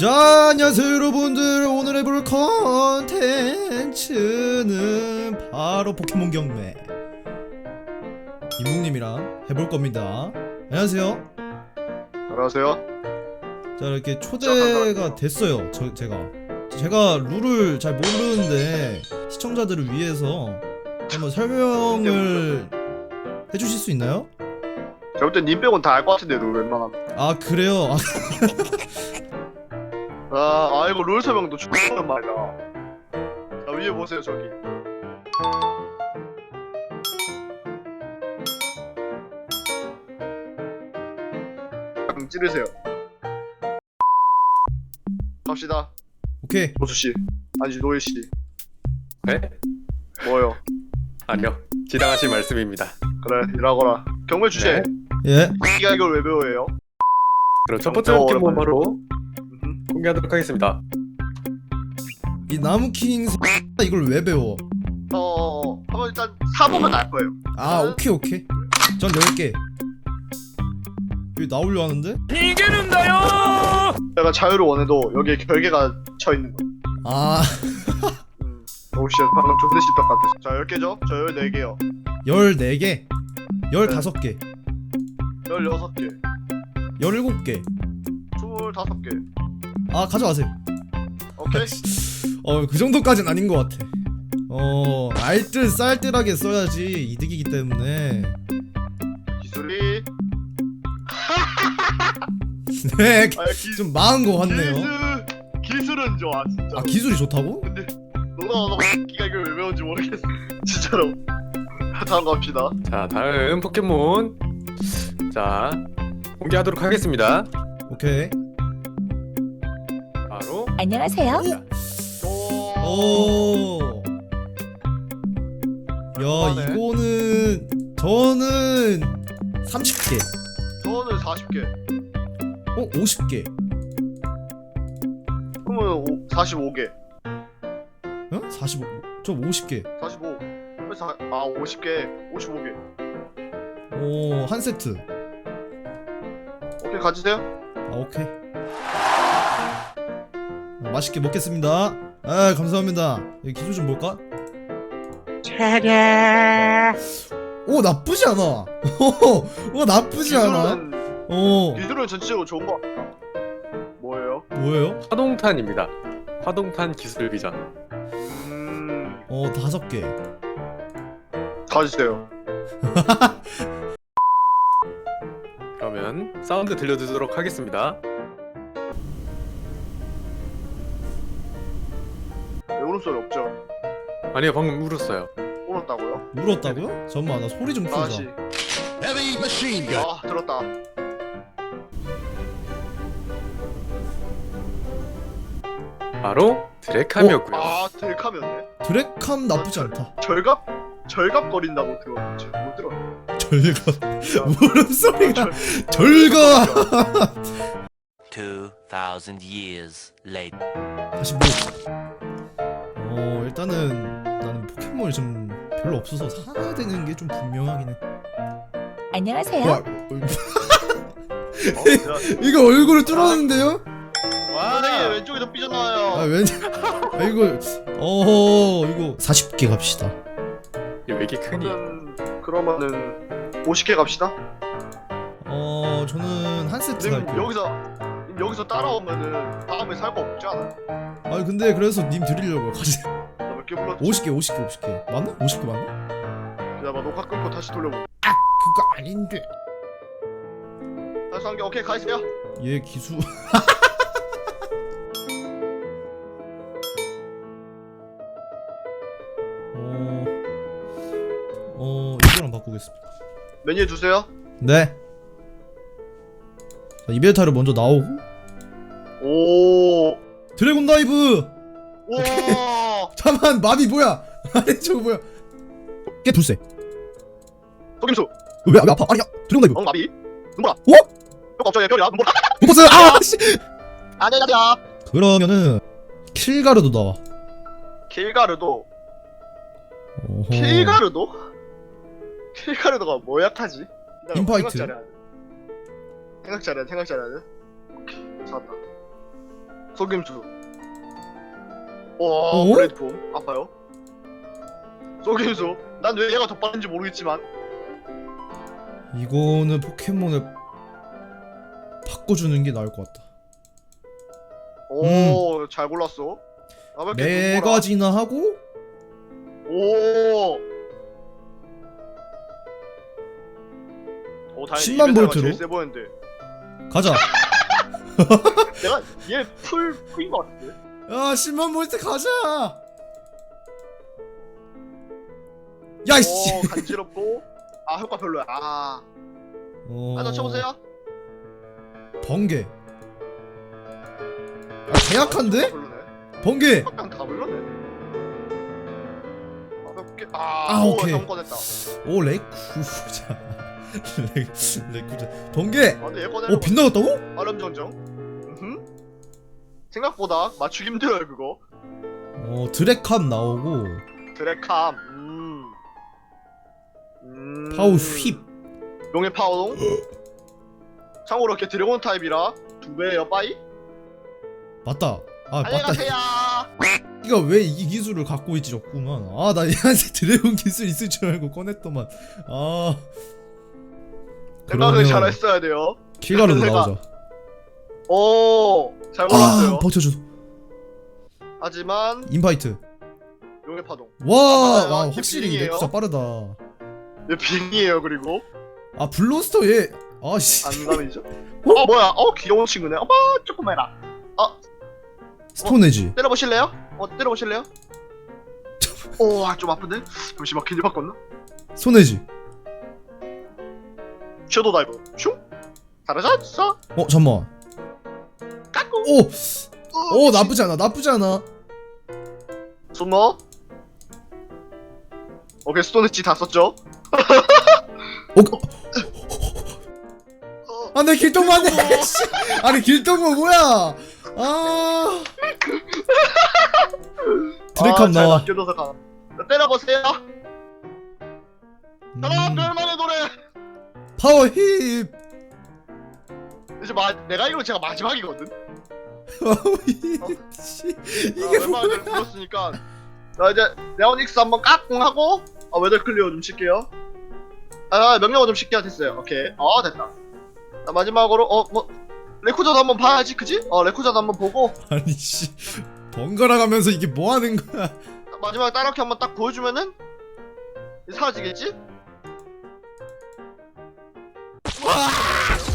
자 안녕하세요 여러분들 오늘 해볼 컨텐츠는 바로 포켓몬 경매 이묵님이랑 해볼 겁니다 안녕하세요 안녕하세요. 자 이렇게 초대가 됐어요 저, 제가 제가 룰을 잘 모르는데 시청자들을 위해서 한번 설명을 해주실 수 있나요? 제가 볼땐 님 빼곤 다알 것 같은데 룰 웬만하면. 아 그래요? 아, 아, 아 이거 룰 설명도 죽는 말이다. 자 위에 보세요 저기. 좀 찌르세요. 갑시다. 오케이 보수 씨. 아니 노예 씨. 네? 뭐요? 아니요. 지당하신 말씀입니다. 그래 일하거라. 경매 주제. 네. 예 이가 이걸 왜 배워요? 그럼 첫 번째 어, 포켓몬. 바로 음. 공개하도록 하겠습니다. 이 나무킹 이걸 왜 배워? 어. 한번 일단 사보면 알 거예요. 아 오케이 오케이 전 10개 여기 나오려 하는데? 내가 자유를 원해도 여기에 결계가 쳐 있는 거. 아 음. 오씨 방금 존대 씹덕 같았어. 자 10개죠? 저 14개요. 14개 15개 16개. 17개 25개. 아 가져가세요 오케이? 어그 정도까진 아닌 것 같아 어 알뜰 쌀뜰하게 써야지 이득이기 때문에 기술이 네 아 기, 좀 망한 거 같네요 기술 기술은 좋아 진짜. 아 기술이 좋다고? 근데 너가 너가 기가 이걸 왜 배운지 모르겠어. 진짜로. 다음 갑시다. 자, 다음 포켓몬. 자, 공개하도록 하겠습니다. 오케이 안녕하세요. 오. 오. 야 너무하네. 이거는 저는 30개 저는 40개. 어 50개 그러면 오, 45개. 어? 45. 저 50개. 45. 그래서 아 50개. 55개. 오, 한 세트. 오케이 가지세요. 아, 오케이. 아, 맛있게 먹겠습니다. 아, 감사합니다. 여기 기술 좀 볼까? 오, 나쁘지 않아. 오, 나쁘지 않아. 기술은 어, 기술은 전체적으로 좋은 거 같다. 뭐예요? 뭐예요? 화동탄입니다. 화동탄 기술 비전. 음 어, 다섯 개. 가지세요. 그러면 사운드 들려드리도록 하겠습니다. 울음 소리 없죠? 아니요, 방금 울었어요. 울었다고요? 울었다고요? 잠깐만, 나 소리 좀 다시. 풀자. 아 들었다. 바로 드레캄이었고요. 아 델카면네. 드랙함 나쁘지 않다. 절갑 절갑 거린다고 들었는지 못 들었네. 절가. 울음소리가 절가. 2,000 years later. 다시 뭐. 어, 일단은 나는 포켓몬이 좀 별로 없어서 사야 되는 게 좀 분명하긴 해. 안녕하세요. 와, 어, 이거 얼굴을 뚫었는데요? 선생님 왼쪽에도 삐져나와요. 아 왠지 아 이거 어 이거 40개 갑시다. 이게 왜 이렇게 크니? 그러면 그러면은 50개 갑시다. 어 저는 한 세트 갈게요. 여기서 여기서 따라오면은 다음에 살 거 없지 않아? 아 근데 그래서 님 드리려고 가지. 나몇개 불렀지? 50개 50개 50개 맞나? 50개 맞나? 기다려봐 녹화 끊고 다시 돌려보. 그거 아닌데. 다시 한개 오케이 가세요. 얘 기수. 어. 어 이거랑 바꾸겠습니다. 메뉴 주세요. 네. 자, 이베타를 먼저 나오고 오. 드래곤 다이브. 와. 잠깐 마비 뭐야? 아니 저거 뭐야? 깨 불세. 속임수. 왜, 왜 아파? 아니야. 드래곤 다이브. 엉마비. 눈보라. 어? 뼈 갑자기 별이야. 눈보라. 못 봤어요. 아 씨. 아니야 아니야. 그러면은 킬가르도 나와. 킬가르도. 어허. 킬가르도? 킬가르도가 뭐 약하지? 인파이트. 생각 잘해야 돼. 생각 잘해야 돼. 생각 잘해야 돼. 오케이. 찾았다. 속임수. 와 어? 플랫폼 아파요. 속임수. 난 왜 얘가 더 빠른지 모르겠지만. 이거는 포켓몬을 바꿔주는 게 나을 것 같다. 오, 잘 골랐어. 네 눈보라? 가지나 하고 오. 오, 다행히 10만 이벤트가 볼트로? 제일 세 보였는데. 가자. 내가 얘풀 풀인 것 같은데. 야 10만 볼트 가자. 야이씨. 오, 간지럽고. 아, 효과 별로야. 아. 어... 하나 쳐보세요. 번개. 아, 계약한데? 별로네. 번개. 약간 다 별로네. 아, 몇 개- 아, 아, 오, 오케이. 잠깐 됐다. 오 레쿠자. 레 레쿠자. 번개. 아, 근데 얘 꺼내는 오 빗나갔다고? 얼음 정정. 생각보다 맞추기 힘들어요 그거. 어 드래캅 나오고 드래캄. 음. 음. 파우 휩. 용의 파워동. 참고로 이렇게 드래곤 타입이라 두 배예요 빠이. 맞다. 아 맞다. 안녕하세요. 이가 왜 이 기술을 갖고 있지 졌구만. 아나 얘한테 드래곤 기술 있을 줄 알고 꺼냈더만. 아. 생각을 그러면 잘했어야 돼요. 킬가루도 내가- 나오자. 오, 잘 아 골랐어요. 버텨줘. 하지만 인바이트. 용의 파동. 와, 맞아요. 와 확실히 빙이에요. 레쿠자 빠르다. 얘 빙이에요 그리고 아 블론스터 얘. 아 씨. 안감이죠. 어 뭐야? 어 귀여운 친구네. 어머 조금 해라. 스톤에지. 때려보실래요? 어 때려보실래요? 오좀 아픈데? 잠시만 괜히 바꿨나? 손에지. 섀도우 다이브 슝 사라졌어 어 잠만. 오, 어, 오 나쁘지 않아. 나쁘지 않아. 손 넣어 오케이 스톤했지 다 썼죠? 오, 어, 안돼 길동무 안돼. 씨. 아니 길동무 뭐야? 아. 드래캅 아, 잘 나와. 가 때려보세요 하나 음, 별만의 노래 파워 힙. 이제 마, 내가 이거 제가 마지막이거든 씨, 이게 웬만한 뭐야? 걸 불렀으니까 자 이제 네오닉스 한번 까꿍 하고 아 웨더 클리어 좀 칠게요 아 명령어 좀 칠게요 됐어요 오케이 어 됐다 자, 마지막으로 어뭐 레코자도 한번 봐야지 그지? 어 레코자도 한번 보고 아니 씨. 번갈아 가면서 이게 뭐 하는 거야? 마지막에 따라키 한번 딱 보여주면은 사라지겠지?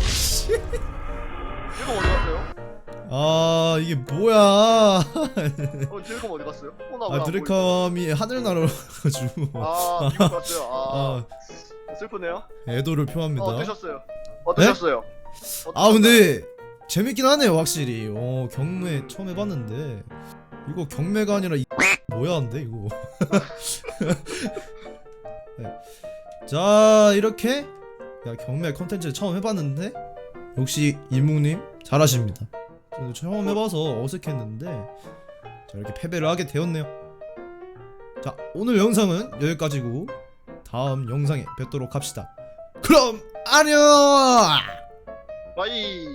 씨. 아 이게 뭐야? 어 딜검 어디 갔어요? 어, 아 드래캄이 하늘 날아가지고 아 미국 갔어요 아 아 슬프네요 애도를 표합니다. 어 어떠셨어요? 어떠셨어요? 아 근데 재밌긴 하네요 확실히. 어 경매 처음 해봤는데 이거 경매가 아니라 이 뭐야 한데 이거. 네. 자 이렇게 야, 경매 컨텐츠 처음 해봤는데 역시 이묵님 잘하십니다. 처음 해봐서 어색했는데 자 이렇게 패배를 하게 되었네요. 자 오늘 영상은 여기까지고 다음 영상에 뵙도록 합시다. 그럼 안녕. 바이